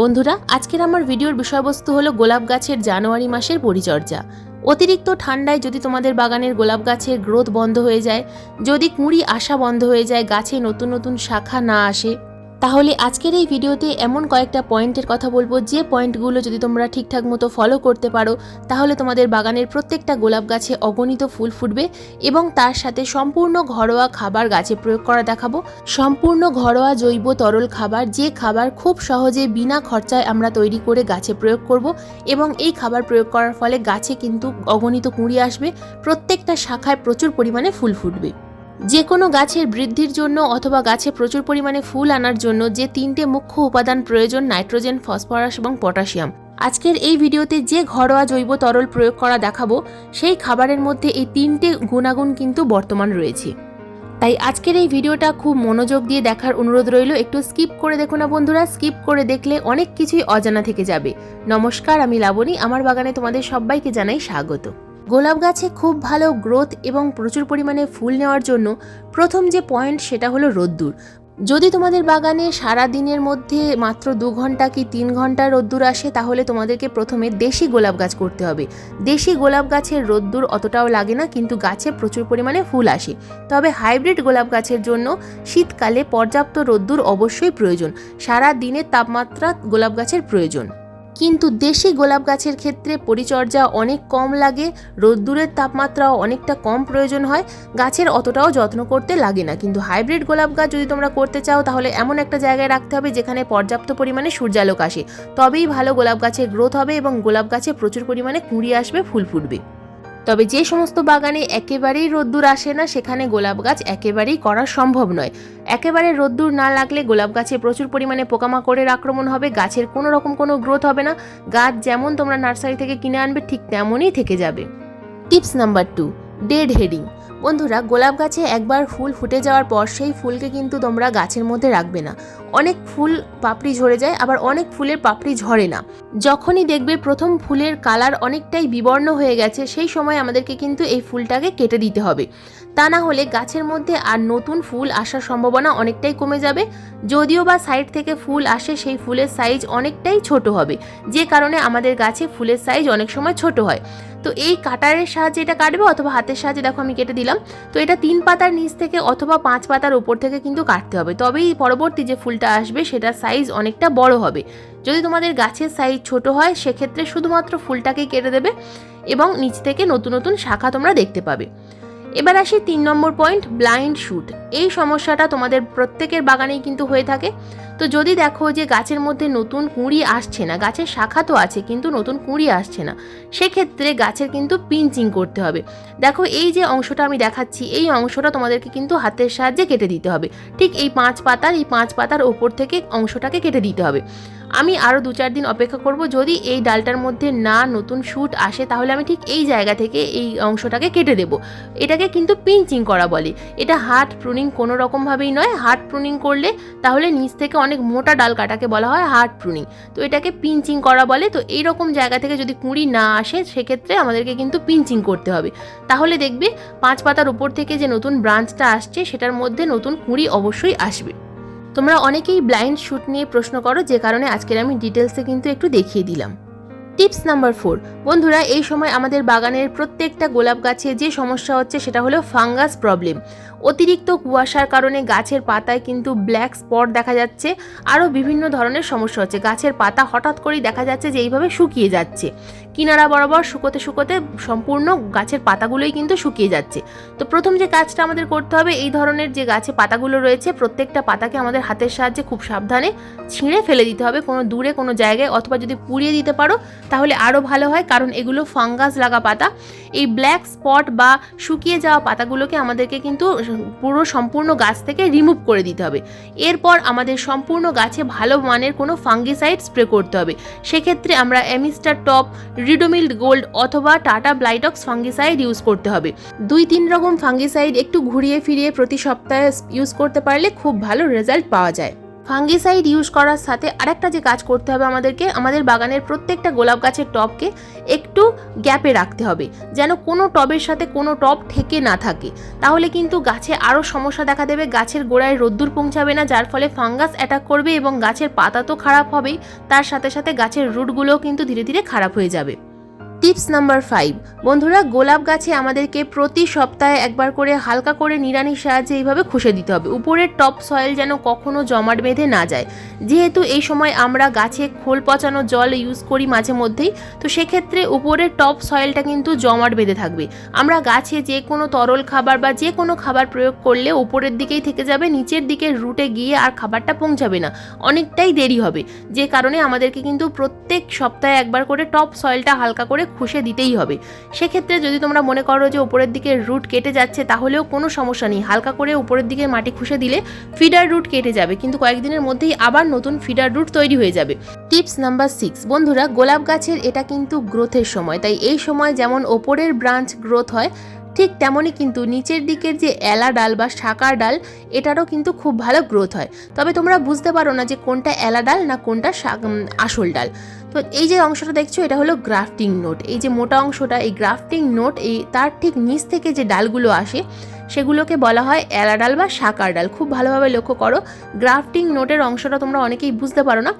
বন্ধুরা, আজকের আমার ভিডিওর বিষয়বস্তু হলো গোলাপ গাছের জানুয়ারি মাসের পরিচর্যা। অতিরিক্ত ঠান্ডায় যদি তোমাদের বাগানের গোলাপ গাছের গ্রোথ বন্ধ হয়ে যায়, যদি কুঁড়ি আসা বন্ধ হয়ে যায়, গাছে নতুন নতুন শাখা না আসে তাহলে আজকের এই ভিডিওতে এমন কয়েকটা পয়েন্টের কথা বলব। যে পয়েন্টগুলো যদি তোমরা ঠিকঠাক মতো ফলো করতে পারো, তাহলে তোমাদের বাগানের প্রত্যেকটা গোলাপ গাছে অগণিত ফুল ফুটবে এবং তার সাথে সম্পূর্ণ ঘরোয়া খাবার গাছে প্রয়োগ করা দেখাবো। সম্পূর্ণ ঘরোয়া জৈব তরল খাবার, যে খাবার খুব সহজে বিনা খরচায় আমরা তৈরি করে গাছে প্রয়োগ করব এবং এই খাবার প্রয়োগ করার ফলে গাছে কিন্তু অগণিত কুঁড়ি আসবে, প্রত্যেকটা শাখায় প্রচুর পরিমাণে ফুল ফুটবে। যে কোনো গাছের বৃদ্ধির জন্য অথবা গাছে প্রচুর পরিমাণে ফুল আনার জন্য যে তিনটে মুখ্য উপাদান প্রয়োজন, নাইট্রোজেন, ফসফরাস এবং পটাশিয়াম। আজকের এই ভিডিওতে যে ঘরোয়া জৈব তরল প্রয়োগ করা দেখাবো, সেই খাবারের মধ্যে এই তিনটে গুণাগুণ কিন্তু বর্তমান রয়েছে। তাই আজকের এই ভিডিওটা খুব মনোযোগ দিয়ে দেখার অনুরোধ রইল, একটু স্কিপ করে দেখো না বন্ধুরা, স্কিপ করে দেখলে অনেক কিছুই অজানা থেকে যাবে। নমস্কার, আমি লাবণী, আমার বাগানে তোমাদের সবাইকে জানাই স্বাগত। গোলাপ গাছে খুব ভালো গ্রোথ এবং প্রচুর পরিমাণে ফুল নেওয়ার জন্য প্রথম যে পয়েন্ট সেটা হলো রোদ্দুর। যদি তোমাদের বাগানে সারা দিনের মধ্যে মাত্র দু ঘণ্টা কি তিন ঘণ্টা রোদ্দুর আসে, তাহলে তোমাদেরকে প্রথমে দেশি গোলাপ গাছ করতে হবে। দেশি গোলাপ গাছের রোদ্দুর অতটাও লাগে না, কিন্তু গাছে প্রচুর পরিমাণে ফুল আসে। তবে হাইব্রিড গোলাপ গাছের জন্য শীতকালে পর্যাপ্ত রোদ্দুর অবশ্যই প্রয়োজন। সারা দিনের তাপমাত্রা গোলাপ গাছের প্রয়োজন। কিন্তু দেশি গোলাপ গাছের ক্ষেত্রে পরিচর্যা অনেক কম লাগে, রোদ্দুরের তাপমাত্রাও অনেকটা কম প্রয়োজন হয়, গাছের অতটাও যত্ন করতে লাগে না। কিন্তু হাইব্রিড গোলাপ গাছ যদি তোমরা করতে চাও, তাহলে এমন একটা জায়গায় রাখতে হবে যেখানে পর্যাপ্ত পরিমাণে সূর্যালোক আসে। তবেই ভালো গোলাপ গাছের গ্রোথ হবে এবং গোলাপ গাছে প্রচুর পরিমাণে কুঁড়ি আসবে, ফুল ফুটবে। তবে যে সমস্ত বাগানে একেবারেই রোদ্দুর আসে না, সেখানে গোলাপ গাছ একেবারেই করা সম্ভব নয়। একেবারে রোদ্দুর না লাগলে গোলাপ গাছে প্রচুর পরিমাণে পোকামাকড়ের আক্রমণ হবে, গাছের কোনো রকম কোনো গ্রোথ হবে না। গাছ যেমন তোমরা নার্সারি থেকে কিনে আনবে, ঠিক তেমনই থেকে যাবে। Tips number two, dead heading. বন্ধুরা, গোলাপ গাছে একবার ফুল ফুটে যাওয়ার পর সেই ফুলকে কিন্তু তোমরা গাছের মধ্যে রাখবে না। অনেক ফুল পাপড়ি ঝরে যায়, আবার অনেক ফুলের পাপড়ি ঝরে না। যখনই দেখবে প্রথম ফুলের কালার অনেকটাই বিবর্ণ হয়ে গেছে, সেই সময় আমাদেরকে কিন্তু এই ফুলটাকে কেটে দিতে হবে। তা না হলে গাছের মধ্যে আর নতুন ফুল আসার সম্ভাবনা অনেকটাই কমে যাবে। যদিও বা সাইড থেকে ফুল আসে, সেই ফুলের সাইজ অনেকটাই ছোট হবে। যে কারণে আমাদের গাছে ফুলের সাইজ অনেক সময় ছোট হয়। তো এই কাটারের সাহায্যে এটা কাটবে অথবা হাতের সাহায্যে, দেখো আমি কেটে দিলাম। তো এটা তিন পাতার নিচ থেকে অথবা পাঁচ পাতার উপর থেকে কিন্তু কাটতে হবে। তবেই পরবর্তী যে ফুলটা আসবে, সেটার সাইজ অনেকটা বড় হবে। যদি তোমাদের গাছের সাইজ ছোট হয়, সেক্ষেত্রে শুধুমাত্র ফুলটাকেই কেটে দেবে এবং নিচ থেকে নতুন নতুন শাখা তোমরা দেখতে পাবে। এবার আসি তিন নম্বর পয়েন্ট ব্লাইন্ড শুট এই সমস্যাটা তোমাদের প্রত্যেকের বাগানেই কিন্তু হয়ে থাকে। তো যদি দেখো যে গাছের মধ্যে নতুন কুঁড়ি আসছে না, গাছের শাখা তো আছে, কিন্তু নতুন কুঁড়ি আসছে না, সেক্ষেত্রে গাছের কিন্তু পিঞ্চিং করতে হবে। দেখো, এই যে অংশটা আমি দেখাচ্ছি, এই অংশটা তোমাদেরকে কিন্তু হাতের সাহায্যে কেটে দিতে হবে। ঠিক এই পাঁচ পাতার, এই পাঁচ পাতার ওপর থেকে অংশটাকে কেটে দিতে হবে। আমি আরও দু চার দিন অপেক্ষা করব। যদি এই ডালটার মধ্যে না নতুন শ্যুট আসে, তাহলে আমি ঠিক এই জায়গা থেকে এই অংশটাকে কেটে দেব। এটাকে কিন্তু পিঞ্চিং করা বলে। এটা হার্ট প্রুনিং কোনো রকমভাবেই নয়। হার্ট প্রুনিং করলে তাহলে নিচ থেকে অনেক মোটা ডাল কাটাকে বলা হয় হার্ট প্রুনিং। তো এটাকে পিঞ্চিং করা বলে। তো এই রকম জায়গা থেকে যদি কুঁড়ি না আসে, সেক্ষেত্রে আমাদেরকে কিন্তু পিঞ্চিং করতে হবে। তাহলে দেখবে পাঁচ পাতার উপর থেকে যে নতুন ব্রাঞ্চটা আসছে, সেটার মধ্যে নতুন কুঁড়ি অবশ্যই আসবে। তোমরা অনেকেই ব্লাইন্ড শ্যুট নিয়ে প্রশ্ন করো, যে কারণে আজকের আমি ডিটেলসে কিন্তু একটু দেখিয়ে দিলাম। টিপস নাম্বার ফোর বন্ধুরা, এই সময় আমাদের বাগানের প্রত্যেকটা গোলাপ গাছে যে সমস্যা হচ্ছে সেটা হলো ফাঙ্গাস প্রবলেম অতিরিক্ত কুয়াশার কারণে গাছের পাতায় কিন্তু ব্ল্যাক স্পট দেখা যাচ্ছে, আরও বিভিন্ন ধরনের সমস্যা হচ্ছে। গাছের পাতা হঠাৎ করেই দেখা যাচ্ছে যে এইভাবে শুকিয়ে যাচ্ছে। কিনারা বরাবর শুকোতে শুকোতে সম্পূর্ণ গাছের পাতাগুলোই কিন্তু শুকিয়ে যাচ্ছে। তো প্রথম যে কাজটা আমাদের করতে হবে, এই ধরনের যে গাছে পাতাগুলো রয়েছে, প্রত্যেকটা পাতাকে আমাদের হাতের সাহায্যে খুব সাবধানে ছিঁড়ে ফেলে দিতে হবে। কোনো দূরে, কোনো জায়গায় অথবা যদি পুড়িয়ে দিতে পারো, তাহলে আরও ভালো হয়। কারণ এগুলো ফাঙ্গাস লাগা পাতা। এই ব্ল্যাক স্পট বা শুকিয়ে যাওয়া পাতাগুলোকে আমাদেরকে কিন্তু পুরো সম্পূর্ণ গাছ থেকে রিমুভ করে দিতে হবে। এরপর আমাদের সম্পূর্ণ গাছে ভালো মানের কোনো ফাঙ্গিসাইড স্প্রে করতে হবে। সেক্ষেত্রে আমরা অ্যামিস্টার টপ রিডোমিল গোল্ড অথবা টাটা ব্লাইটক্স ফাঙ্গিসাইড ইউজ করতে হবে। দুই তিন রকম ফাঙ্গিসাইড একটু ঘুরিয়ে ফিরিয়ে প্রতি সপ্তাহে ইউজ করতে পারলে খুব ভালো রেজাল্ট পাওয়া যায়। ফাঙ্গিসাইড ইউজ করার সাথে আরেকটা যে কাজ করতে হবে আমাদেরকে, আমাদের বাগানের প্রত্যেকটা গোলাপ গাছের টবকে একটু গ্যাপে রাখতে হবে, যেন কোনো টবের সাথে কোনো টব ঠেকে না থাকে। তাহলে কিন্তু গাছে আরও সমস্যা দেখা দেবে, গাছের গোড়ায় রোদ্দুর পৌঁছাবে না, যার ফলে ফাঙ্গাস অ্যাটাক করবে এবং গাছের পাতা তো খারাপ হবেই, তার সাথে সাথে গাছের রুটগুলোও কিন্তু ধীরে ধীরে খারাপ হয়ে যাবে। Tips number five. বন্ধুরা, গোলাপ গাছে আমাদেরকে প্রতি সপ্তাহে একবার করে হালকা করে নিড়ানির সাহায্যে এইভাবে খুশে দিতে হবে। উপরের টপ সয়েল যেন কখনো জমাট বেঁধে না যায়। যেহেতু এই সময় আমরা গাছে খোল পচানো জল ইউজ করি মাঝে মধ্যেই, তো সেক্ষেত্রে উপরের টপ সয়েলটা কিন্তু জমাট বেঁধে থাকবে। আমরা গাছে যে কোনো তরল খাবার বা যে কোনো খাবার প্রয়োগ করলে উপরের দিকেই থেকে যাবে, নিচের দিকে রুটে গিয়ে আর খাবারটা পৌঁছাবে না। অনেকটাই দেরি হবে। যে কারণে আমাদেরকে কিন্তু প্রত্যেক সপ্তাহে একবার করে টপ সয়েলটা হালকা করে খুশে দিতেই হবে। সেক্ষেত্রে যদি তোমরা মনে করো যে উপরের দিকে রুট কেটে যাচ্ছে, তাহলেও কোনো সমস্যা নেই। হালকা করে উপরের দিকে মাটি খুশে দিলে ফিডার রুট কেটে যাবে। কিন্তু কয়েকদিনের মধ্যেই আবার নতুন ফিডার রুট তৈরি হয়ে যাবে। টিপস নাম্বার সিক্স বন্ধুরা, গোলাপ গাছের এটা কিন্তু গ্রোথের সময়। তাই এই সময় যেমন ওপরের ব্রাঞ্চ গ্রোথ হয়, ঠিক তেমনই কিন্তু নিচের দিকের যে এলা ডাল বা শাকার ডাল, এটারও কিন্তু খুব ভালো গ্রোথ হয়। তবে তোমরা বুঝতে পারো না যে কোনটা এলা ডাল না কোনটা আসল ডাল। তো এই যে অংশটা দেখছ, এটা হলো গ্রাফটিং নোট। এই যে মোটা অংশটা, এই গ্রাফটিং নোট, এই তার ঠিক নিচ থেকে যে ডালগুলো আসে সেগুলোকে বলা হয় এলা ডাল বা শাকার ডাল। খুব ভালোভাবে লক্ষ্য করো। গ্রাফটিং নোটের অংশটা তোমরা অনেকেই বুঝতে পারো না।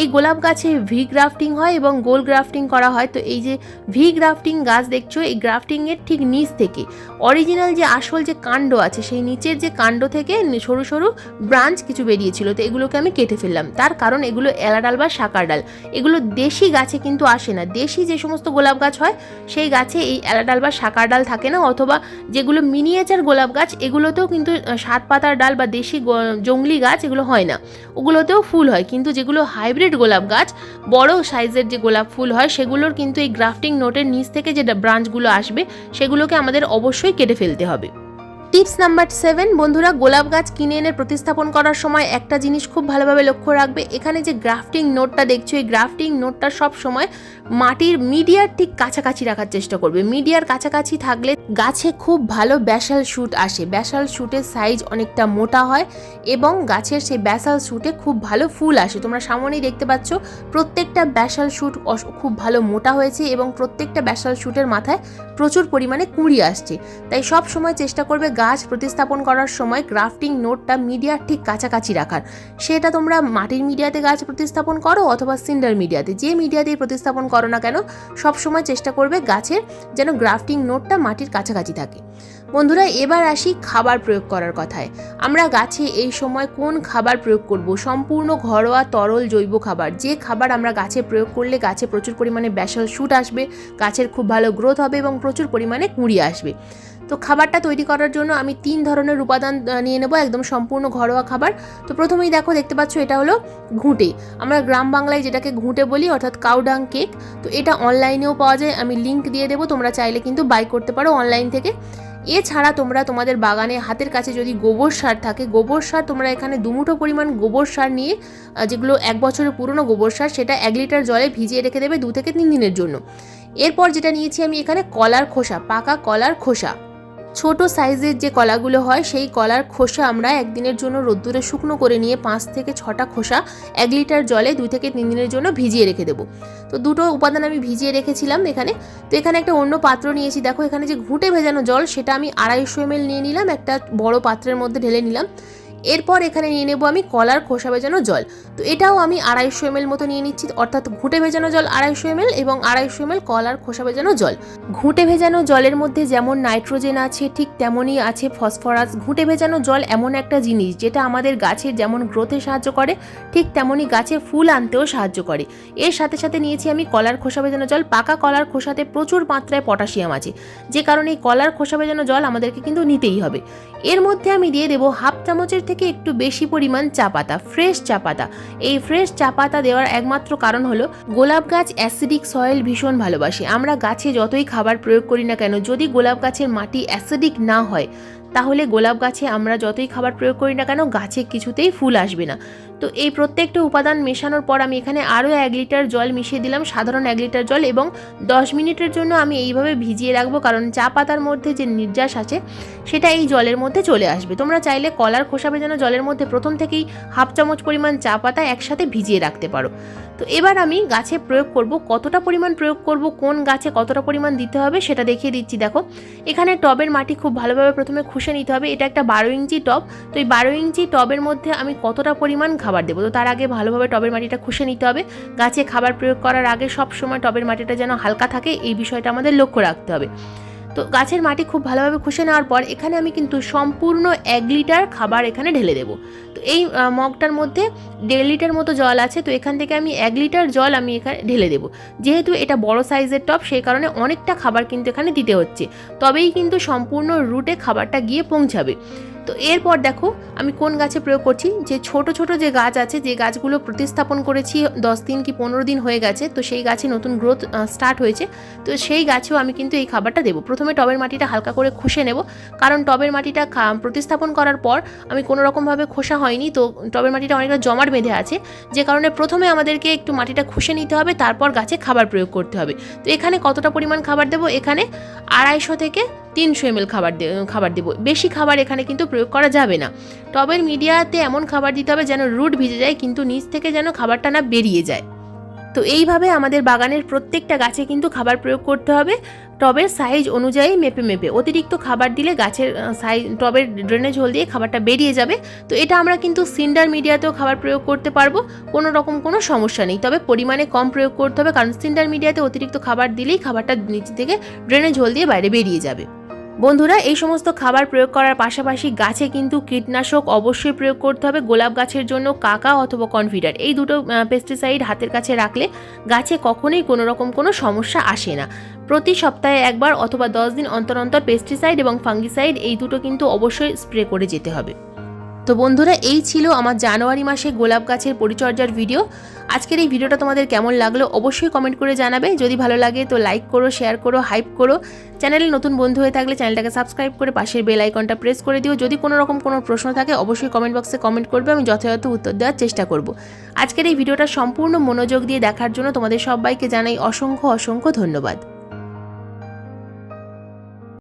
এই গোলাপ গাছে ভি গ্রাফটিং হয় এবং গোল গ্রাফটিং করা হয়। তো এই যে ভি গ্রাফটিং গাছ দেখছ, এই গ্রাফটিংয়ের ঠিক নিচ থেকে। অরিজিনাল যে আসল যে কাণ্ড আছে, সেই নিচের যে কাণ্ড থেকে সরু সরু ব্রাঞ্চ কিছু বেরিয়েছিল। তো এগুলোকে আমি কেটে ফেললাম। তার কারণ এগুলো এলা ডাল বা শাকার ডাল। এগুলো দেশি গাছে কিন্তু আসে না। দেশি যে সমস্ত গোলাপ গাছ হয়, সেই গাছে এই এলা ডাল বা শাকার ডাল থাকে না। অথবা যেগুলো মিনিয়েচার গোলাপ গাছ, এগুলোতেও কিন্তু সাত পাতার ডাল বা দেশি জঙ্গলি গাছ এগুলো হয় না। ওগুলোতেও ফুল হয়, কিন্তু যেগুলো হাইব্রিড গোলাপ গাছ, বড় সাইজের যে গোলাপ ফুল হয়, সেগুলোর কিন্তু এই গ্রাফটিং নোটের নিচ থেকে যে ব্রাঞ্চগুলো আসবে, সেগুলোকে আমাদের অবশ্যই কেটে ফেলতে হবে। টিপস নাম্বার সেভেন, বন্ধুরা গোলাপ গাছ কিনে এনে প্রতিস্থাপন করার সময় একটা জিনিস খুব ভালোভাবে লক্ষ্য রাখবে। এখানে যে গ্রাফটিং নোটটা দেখছ, এই গ্রাফটিং নোটটা সব সময় মাটির মিডিয়ার ঠিক কাছাকাছি রাখার চেষ্টা করবে। মিডিয়ার কাছাকাছি থাকলে গাছে খুব ভালো ব্যাসাল শুট আসে। ব্যাসাল শুটের সাইজ অনেকটা মোটা হয় এবং গাছের সেই ব্যাসাল শুটে খুব ভালো ফুল আসে। তোমরা সামনেই দেখতে পাচ্ছ, প্রত্যেকটা ব্যাসাল শুট খুব ভালো মোটা হয়েছে এবং প্রত্যেকটা ব্যাসাল শুটের মাথায় প্রচুর পরিমাণে কুঁড়ি আসছে। তাই সব সময় চেষ্টা করবে গাছ প্রতিস্থাপন করার সময় গ্রাফটিং নোটটা মিডিয়ার ঠিক কাছাকাছি রাখার। সেটা তোমরা মাটির মিডিয়াতে গাছ প্রতিস্থাপন করো অথবা সিন্ডার মিডিয়াতে। যে মিডিয়াতেই প্রতিস্থাপন করো না কেন সবসময় চেষ্টা করবে গাছের যেন গ্রাফটিং নোটটা মাটির কাছাকাছি থাকে। বন্ধুরা, এবার আসি খাবার প্রয়োগ করার কথায়। আমরা গাছে এই সময় কোন খাবার প্রয়োগ করব? সম্পূর্ণ ঘরোয়া তরল জৈব খাবার। যে খাবার আমরা গাছে প্রয়োগ করলে গাছে প্রচুর পরিমাণে ব্যাসাল শুট আসবে, গাছের খুব ভালো গ্রোথ হবে এবং প্রচুর পরিমাণে কুঁড়ি আসবে। তো খাবারটা তৈরি করার জন্য আমি তিন ধরনের উপাদান নিয়ে নেব, একদম সম্পূর্ণ ঘরোয়া খাবার। তো প্রথমেই দেখো, দেখতে পাচ্ছ এটা হলো ঘুঁটে। আমরা গ্রাম বাংলায় যেটাকে ঘুঁটে বলি, অর্থাৎ কাউডাং কেক তো এটা অনলাইনেও পাওয়া যায়। আমি লিংক দিয়ে দেবো, তোমরা চাইলে কিন্তু বাই করতে পারো অনলাইন থেকে। এছাড়া তোমরা তোমাদের বাগানে হাতের কাছে যদি গোবর সার থাকে, গোবর সার তোমরা এখানে দুমুঠো পরিমাণ গোবর সার নিয়ে যেগুলো এক বছরের পুরনো গোবর সার, সেটা এক লিটার জলে ভিজিয়ে রেখে দেবে দু থেকে তিন দিনের জন্য। এরপর যেটা নিয়েছি আমি এখানে কলার খোসা, পাকা কলার খোসা। ছোট সাইজের যে কলাগুলো হয়, সেই কলার খোসা আমরা একদিনের জন্য রোদ্দুরে শুকনো করে নিয়ে পাঁচ থেকে ছটা খোসা এক লিটার জলে দুই থেকে তিন দিনের জন্য ভিজিয়ে রেখে দেবো। তো দুটো উপাদান আমি ভিজিয়ে রেখেছিলাম এখানে। তো এখানে একটা অন্য পাত্র নিয়েছি। দেখো এখানে যে ঘুঁটে ভেজানো জল, সেটা আমি আড়াইশো এম নিয়ে নিলাম, একটা বড় পাত্রের মধ্যে ঢেলে নিলাম। এরপর এখানে নিয়ে নেব আমি কলার খোসা ভেজানো জল। তো এটাও আমি আড়াইশো এমএল মতো নিয়ে নিচ্ছি, অর্থাৎ ঘুঁটে ভেজানো জল আড়াইশো এমএল এবং আড়াইশো এমএল কলার খোসা ভেজানো জল। ঘুঁটে ভেজানো জলের মধ্যে যেমন নাইট্রোজেন আছে, ঠিক তেমনই আছে ফসফরাস। ঘুঁটে ভেজানো জল এমন একটা জিনিস যেটা আমাদের গাছের যেমন গ্রোথে সাহায্য করে, ঠিক তেমনই গাছে ফুল আনতেও সাহায্য করে। এর সাথে সাথে নিয়েছি আমি কলার খোসা ভেজানো জল। পাকা কলার খোসাতে প্রচুর মাত্রায় পটাশিয়াম আছে। যে কারণে এই কলার খোসা ভেজানো জল আমাদেরকে কিন্তু নিতেই হবে। এর মধ্যে আমি দিয়ে দেবো হাফ চামচের থেকে একটু বেশি পরিমাণ চা পাতা ফ্রেশ চা পাতা। এই ফ্রেশ চা পাতা দেওয়ার একমাত্র কারণ হলো, গোলাপ গাছ অ্যাসিডিক সয়েল ভীষণ ভালোবাসে। আমরা গাছে যতই খাবার প্রয়োগ করি না কেন, যদি গোলাপ গাছের মাটি অ্যাসিডিক না হয়, তাহলে গোলাপ গাছে আমরা যতই খাবার প্রয়োগ করি না কেন, গাছে কিছুতেই ফুল আসবে না। তো এই প্রত্যেকটা উপাদান মেশানোর পর আমি এখানে আরও এক লিটার জল মিশিয়ে দিলাম, সাধারণ এক লিটার জল, এবং দশ মিনিটের জন্য আমি এইভাবে ভিজিয়ে রাখব, কারণ চা পাতার মধ্যে যে নির্যাস আছে, সেটা এই জলের মধ্যে চলে আসবে। তোমরা চাইলে কলার খোসা ভেজানো জলের মধ্যে প্রথম থেকেই হাফ চামচ পরিমাণ চা পাতা একসাথে ভিজিয়ে রাখতে পারো। তো এবার আমি গাছে প্রয়োগ করব, কতটা পরিমাণ প্রয়োগ করব, কোন গাছে কতটা পরিমাণ দিতে হবে, সেটা দেখিয়ে দিচ্ছি, দেখো। এখানে টবের মাটি খুব ভালোভাবে প্রথমে খুশে নিতে হবে, এটা একটা বারো ইঞ্চি টব, তো এই বারো ইঞ্চি টবের মধ্যে আমি কতটা পরিমাণ খাবার দেবো। তো তার আগে ভালোভাবে টবের মাটিটা খুশে নিতে হবে। গাছে খাবার প্রয়োগ করার আগে সব সময় টবের মাটিটা যেন হালকা থাকে, এই বিষয়টা আমাদের লক্ষ্য রাখতে হবে। তো গাছের মাটি খুব ভালোভাবে খুশে নেওয়ার পর এখানে আমি কিন্তু সম্পূর্ণ এক লিটার খাবার এখানে ঢেলে দেবো। তো এই মগটার মধ্যে দেড় লিটার মতো জল আছে, তো এখান থেকে আমি এক লিটার জল আমি এখানে ঢেলে দেবো। যেহেতু এটা বড় সাইজের টব, সেই কারণে অনেকটা খাবার কিন্তু এখানে দিতে হচ্ছে। তবেই কিন্তু সম্পূর্ণ রুটে খাবারটা গিয়ে পৌঁছাবে। তো এরপর দেখো আমি কোন গাছে প্রয়োগ করছি? যে ছোট ছোট যে গাছ আছে, যে গাছগুলো প্রতিস্থাপন করেছি দশ দিন কি পনেরো দিন হয়ে গেছে, তো সেই গাছে নতুন গ্রোথ স্টার্ট হয়েছে। তো সেই গাছেও আমি কিন্তু এই খাবারটা দেবো। প্রথমে টবের মাটিটা হালকা করে খুশে নেব। কারণ টবের মাটিটা প্রতিস্থাপন করার পর আমি কোনো রকমভাবে খোসা হয়নি, তো টবের মাটিটা অনেকটা জমাট বেঁধে আছে। যে কারণে প্রথমে আমাদেরকে একটু মাটিটা খুশে নিতে হবে, তারপর গাছে খাবার প্রয়োগ করতে হবে। তো এখানে কতটা পরিমাণ খাবার দেবো? এখানে আড়াইশো থেকে তিনশো এমএল খাবার খাবার দেবো। বেশি খাবার এখানে কিন্তু প্রয়োগ করা যাবে না। টবের মিডিয়াতে এমন খাবার দিতে হবে যেন রুট ভিজে যায়, কিন্তু নিচ থেকে যেন খাবারটা না বেরিয়ে যায়। তো এইভাবে আমাদের বাগানের প্রত্যেকটা গাছে কিন্তু খাবার প্রয়োগ করতে হবে। টবের সাইজ অনুযায়ী মেপে মেপে। অতিরিক্ত খাবার দিলে গাছের সাইজ টবের ড্রেনেজ হোল দিয়ে খাবারটা বেরিয়ে যাবে। তো এটা আমরা কিন্তু সিন্ডার মিডিয়াতেও খাবার প্রয়োগ করতে পারব। কোনো রকম কোনো সমস্যা নেই। তবে পরিমাণে কম প্রয়োগ করতে হবে, কারণ সিন্ডার মিডিয়াতে অতিরিক্ত খাবার দিলেই খাবারটা নিচ থেকে ড্রেনেজ হোল দিয়ে বাইরে বেরিয়ে যাবে। বন্ধুরা, এই সমস্ত খাবার প্রয়োগ করার পাশাপাশি গাছে কিন্তু কীটনাশক অবশ্যই প্রয়োগ করতে হবে। গোলাপ গাছের জন্য কাকা অথবা কনফিডার, এই দুটো পেস্টিসাইড হাতের কাছে রাখলে গাছে কখনোই কোনো রকম কোনো সমস্যা আসে না। প্রতি সপ্তাহে একবার অথবা দশ দিন অন্তর অন্তর পেস্টিসাইড এবং ফাঙ্গিসাইড এই দুটো কিন্তু অবশ্যই স্প্রে করে যেতে হবে। তো বন্ধুরা, এই ছিল আমার জানুয়ারি মাসে গোলাপ গাছের পরিচর্যার ভিডিও। আজকের এই ভিডিওটা তোমাদের কেমন লাগল অবশ্যই কমেন্ট করে জানাবে। যদি ভালো লাগে তো লাইক করো শেয়ার করো হাইপ করো। চ্যানেলে নতুন বন্ধু হয়ে থাকলে চ্যানেলটাকে সাবস্ক্রাইব করে পাশের বেল আইকনটা প্রেস করে দিও। যদি কোনো রকম কোনো প্রশ্ন থাকে অবশ্যই কমেন্ট বক্সে কমেন্ট করবে, আমি যথাযথ উত্তর দেওয়ার চেষ্টা করব। আজকের এই ভিডিওটা সম্পূর্ণ মনোযোগ দিয়ে দেখার জন্য তোমাদের সবাইকে জানাই অসংখ্য অসংখ্য ধন্যবাদ।